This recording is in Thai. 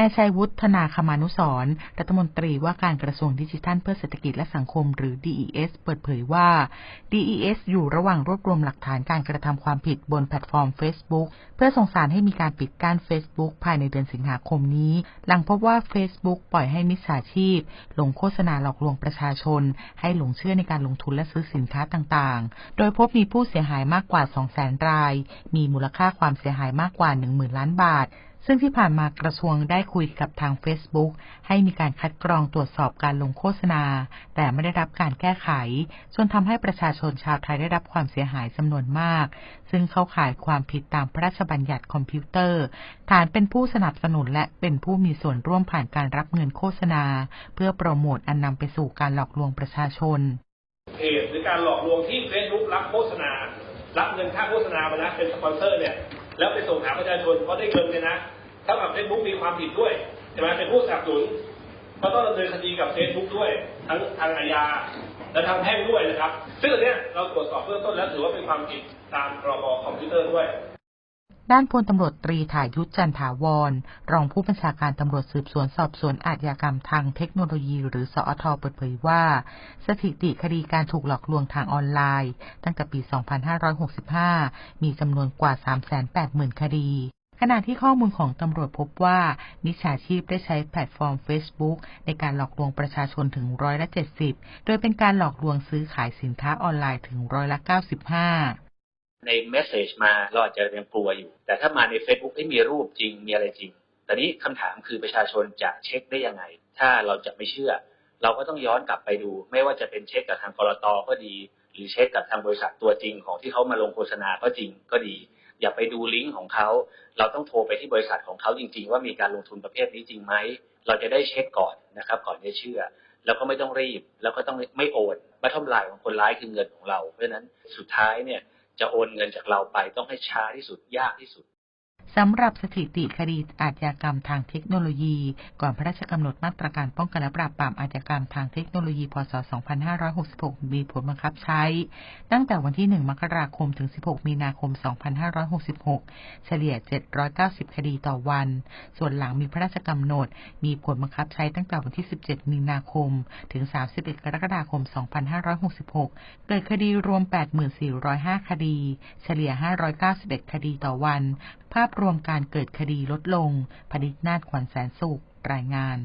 นายชัยวุฒนาคมานุสรรัฐมนตรีว่าการกระทรวงดิจิทัลเพื่อเศรษฐกิจและสังคมหรือ DES เปิดเผยว่า DES อยู่ระหว่างรวบรวมหลักฐานการกระทำความผิดบนแพลตฟอร์ม Facebook เพื่อส่งสารให้มีการปิดกั้น Facebook ภายในเดือนสิงหาคมนี้ หลังพบว่า Facebook ปล่อยให้มิจฉาชีพ ลงโฆษณาหลอกลวงประชาชน ให้หลงเชื่อในการลงทุนและซื้อสินค้าต่างๆ โดยพบมีผู้เสียหายมากกว่า 200,000 ราย มีมูลค่าความเสียหายมากกว่า 10,000 ล้านบาท ซึ่งที่ผ่านมากระทรวงได้คุยกับทาง Facebook ให้มีการคัดกรองตรวจสอบการลงโฆษณา แต่ไม่ได้รับการแก้ไข จนทำให้ประชาชนชาวไทยได้รับความเสียหายจำนวนมาก ซึ่งเข้าข่ายความผิดตามพระราชบัญญัติคอมพิวเตอร์ ฐานเป็นผู้สนับสนุนและเป็นผู้มีส่วนร่วมผ่านการรับเงินโฆษณา เพื่อโปรโมทอันนำไปสู่การหลอกลวงประชาชนเพจหรือการหลอกลวงที่ Facebook รับโฆษณา รับเงินค่าโฆษณามานะเป็นสปอนเซอร์เนี่ย แล้วไปส่งหาประชาชนเพราะได้เงินเนี่ยนะถ้ากับเฟซบุ๊กมีความผิดด้วยใช่ไหมเป็นผู้สนับสนุนก็ต้องดำเนินคดีกับเฟซบุ๊กด้วยทั้งทางอาญาและทางแพ่งด้วยนะครับ ซึ่งอันเนี้ยเราตรวจสอบเบื้องต้นแล้วถือว่าเป็นความผิดตามพรบคอมพิวเตอร์ด้วย ด้านพลตำรวจตรีถายุทธจันถาวร รองผู้บัญชาการตำรวจสืบสวนสอบสวนอาชญากรรมทางเทคโนโลยี หรือสอทเปิดเผยว่า สถิติคดีการถูกหลอกลวงทางออนไลน์ ตั้งแต่ปี 2565 มีจำนวนกว่า 380,000 คดีขณะที่ข้อมูลของตำรวจพบว่า มิจฉาชีพได้ใช้แพลตฟอร์ม Facebook ในการหลอกลวงประชาชนถึงร้อยละ 70 โดยเป็นการหลอกลวงซื้อขายสินค้าออนไลน์ถึงร้อยละ 95 ในเมสเซจมาเราอาจจะยังกลัวอยู่ แต่ถ้ามาใน Facebook ที่มีรูปจริงมีอะไรจริงแต่นี้คำถามคือประชาชนจะเช็คได้ยังไง ถ้าเราจะไม่เชื่อ เราก็ต้องย้อนกลับไปดู ไม่ว่าจะเป็นเช็คกับทางกรตก็ดี หรือเช็คกับทางบริษัทตัวจริงของที่เขามาลงโฆษณาก็จริงก็ดี อย่าไปดูลิงก์ของเขา เราต้องโทรไปที่บริษัทของเขาจริง ๆ ว่ามีการลงทุนประเภทนี้จริงไหมเราจะได้เช็คก่อนนะครับ ก่อนจะเชื่อ แล้วก็ไม่ต้องรีบ แล้วก็ต้องไม่โอนบัตทอมไลน์ของคนร้ายคือเงินของเรา เพราะฉะนั้นสุดท้ายเนี่ย จะโอนเงินจากเราไปต้องให้ช้าที่สุดยากที่สุด สำหรับสถิติคดีอาชญากรรมทางเทคโนโลยี ก่อนพระราชกำหนดมาตรการป้องกันและปราบปรามอาชญากรรมทางเทคโนโลยี พศ 2566 มีผลบังคับใช้ ตั้งแต่วันที่ 1 มกราคมถึง 16 มีนาคม 2566 เฉลี่ย 790 คดีต่อวัน ส่วนหลังมีพระราชกำหนด มีผลบังคับใช้ตั้งแต่วันที่ 17 มีนาคม ถึง 31 กรกฎาคม 2566 เกิดคดีรวม 8405 คดี เฉลี่ย 591 คดีต่อวัน ภาพรวมการเกิดคดีลดลงพนิษนาฏขวัญแสนสุขรายงาน